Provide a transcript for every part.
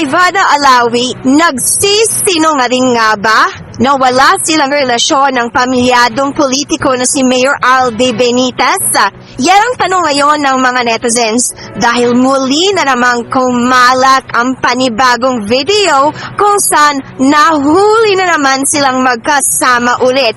Ivana Alawi, nagsisinungaling nga ba? na wala silang relasyon ng pamilyadong politiko na si Mayor Alde Benitez? Yan ang tanong ngayon ng mga netizens dahil muli na namang kumalat ang panibagong video kung saan nahuli na naman silang magkasama ulit.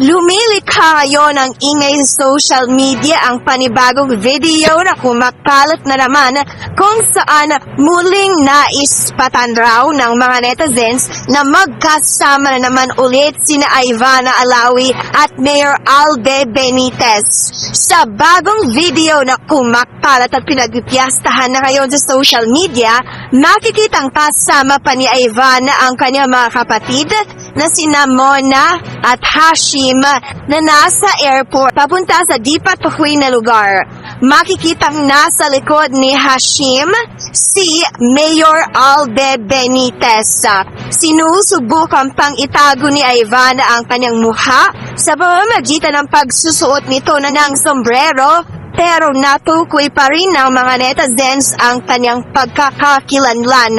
Lumilikha ngayon ang ingay social media ang panibagong video na kumakalat na naman kung saan muling naispatan raw ng mga netizens na magkasama na naman ulit sina Ivana Alawi at Mayor Albe Benitez. Sa bagong video na kumakalat at pinagpiyastahan na ngayon sa social media, makikitang kasama pa ni Ivana ang kanyang mga kapatid na sina Mona at Hashim na nasa airport papunta sa di patukoy na lugar. Makikitang nasa likod ni Hashim si Mayor Albe Benitez. Sinusubukan pang itago ni Ivana ang kanyang mukha sa pamamagitan ng pagsusuot nito na ng sombrero pero natukoy pa rin ng mga netizens ang kanyang pagkakakilanlan.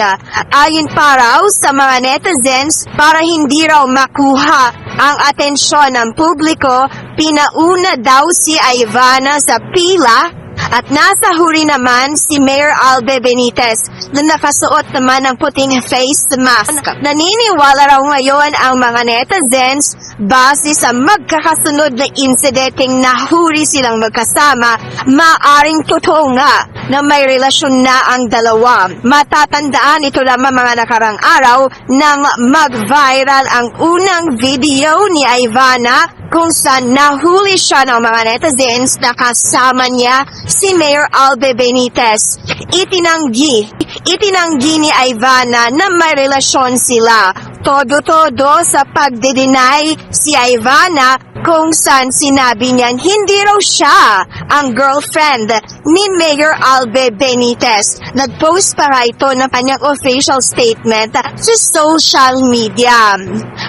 Ayon pa raw sa mga netizens, para hindi raw makuha ang atensyon ng publiko, pinauna daw si Ivana sa pila at nasa huri naman si Mayor Albe Benitez na nakasuot naman ng puting face mask. Naniniwala raw ngayon ang mga netizens base sa magkakasunod na insidenteng nahuri silang magkasama, maaring totoo nga na may relasyon na ang dalawa. Matatandaan ito lamang mga nakarang araw nang mag-viral ang unang video ni Ivana kung saan nahuli siya ng mga netizens na kasama niya si Mayor Albe Benitez. Itinanggi, itinanggi ni Ivana na may relasyon sila. Todo-todo sa pagde-deny si Ivana kung saan sinabi niyan hindi raw siya ang girlfriend ni Mayor Albe Benitez. Nag-post pa nga ito ng kanyang official statement sa social media.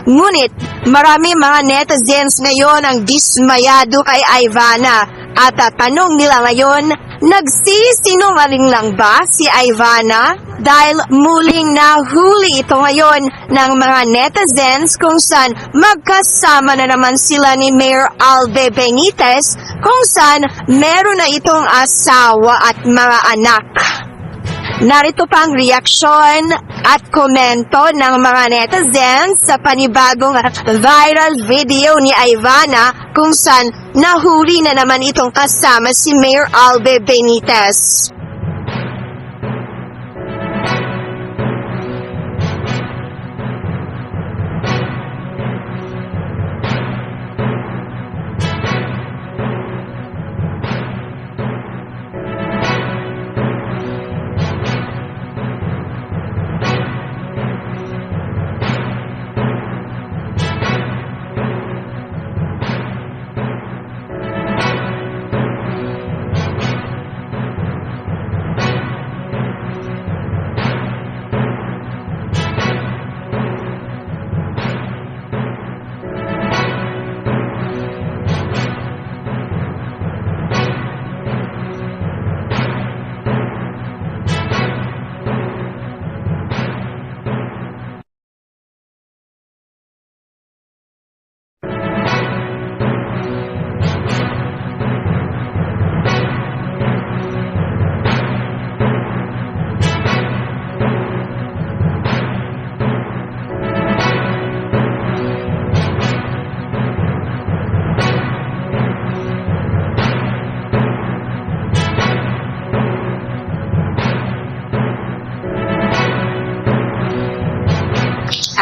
Ngunit marami mga netizens ngayon ang dismayado kay Ivana at tanong nila ngayon, nagsisinungaling lang ba si Ivana? Dahil muling nahuli ito ngayon ng mga netizens kung saan magkasama na naman sila ni Mayor Albe Benitez kung saan meron na itong asawa at mga anak. Narito pa ang reaksyon at komento ng mga netizens sa panibagong viral video ni Ivana kung saan nahuli na naman itong kasama si Mayor Albe Benitez.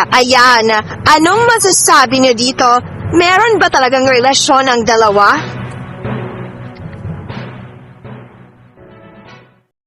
Ayan, anong masasabi niyo dito? Meron ba talagang relasyon ang dalawa?